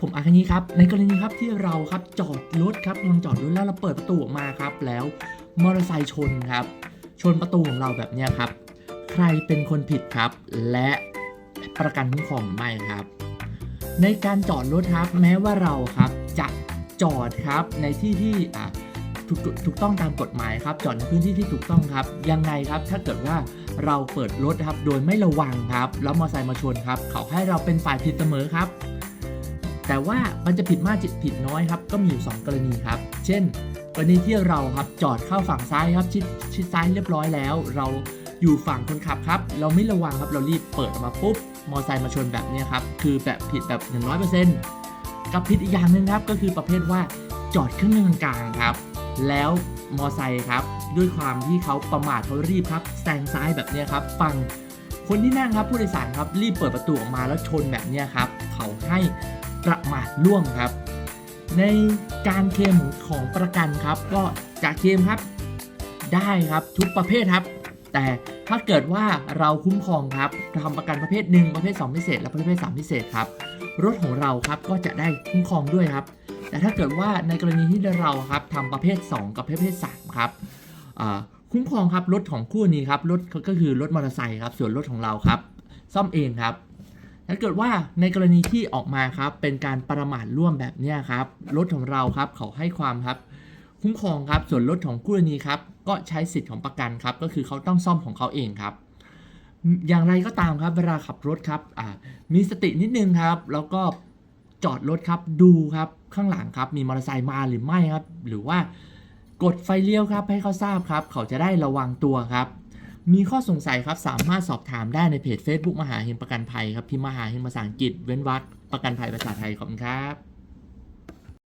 ผมอาคานี้ครับในกรณีครับที่เราครับจอดรถครับกำลังจอดรถแล้วเราเปิดประตูออกมาครับแล้วมอเตอร์ไซค์ชนครับ ชนประตูของเราแบบนี้ครับ ใครเป็นคนผิดครับ และประกันคุ้มครองไม่ครับ ในการจอดรถครับแม้ว่าเราครับจะจอดครับในที่ที่อะถูกถูกถูกต้องตามกฎหมายครับ จอดในพื้นที่ที่ถูกต้องครับ ยังไงครับ ถ้าเกิดว่าเราเปิดรถครับ โดยไม่ระวังครับ แล้วมอเตอร์ไซค์มาชนครับ เขาให้เราเป็นฝ่ายผิดเสมอครับ แต่ว่ามันจะผิดมากจิตผิดน้อยครับ ก็มีอยู่ 2 กรณีครับ เช่น กรณีที่เราครับจอดเข้าฝั่งซ้ายครับชิดชิดซ้ายเรียบร้อยแล้ว เราอยู่ฝั่งคนขับครับ เราไม่ระวังครับเรารีบเปิดออกมาปุ๊บมอเตอร์ไซค์มาชนแบบนี้ครับคือแบบผิดแบบ 100%กับผิดอีกอย่างหนึ่งครับก็คือประเภทว่าจอดขึ้นกลางครับ แล้วมอไซค์ครับ ด้วยความที่เขาประมาทเขารีบครับแซงซ้ายแบบนี้ครับฝั่งคนที่นั่งครับผู้โดยสารครับรีบเปิดประตูออกมาแล้วชนแบบนี้ครับเขาให้ ประมาทร่วมครับ ในการเคลมของประกันครับ ก็จะเคลมครับได้ครับทุกประเภทครับ แต่ถ้าเกิดว่าเราคุ้มครองครับทำประกันประเภท 1 ประเภท 2 พิเศษ และประเภท 3 พิเศษครับ รถของเราครับก็จะได้คุ้มครองด้วยครับ แต่ถ้าเกิดว่าในกรณีที่เราครับทำประเภท 2 กับประเภท 3 ครับคุ้มครองครับรถของคู่นี้ครับรถก็คือรถมอเตอร์ไซค์ครับส่วนรถของเราครับ ซ่อมเองครับ ถ้าเกิดว่าในกรณีที่ออกมาครับเป็นการประมาทร่วมแบบนี้ครับรถของเราครับเขาให้ความครับคุ้มครองครับส่วนรถของคู่กรณีครับก็ใช้สิทธิ์ของประกันครับก็คือเขาต้องซ่อมของเขาเองครับ อย่างไรก็ตามครับเวลาขับรถครับมีสตินิดนึงครับ แล้วก็จอดรถครับดูครับข้างหลังครับมีมอเตอร์ไซค์มาหรือไม่ครับ หรือว่ากดไฟเลี้ยวครับให้เขาทราบครับ เขาจะได้ระวังตัวครับ มีข้อสงสัยครับสามารถสอบถามได้ในเพจ Facebook มหาเฮงประกันภัยครับพิมพ์มหาเฮงภาษาอังกฤษเว้นวรรคประกันภัยภาษาไทยขอบคุณครับ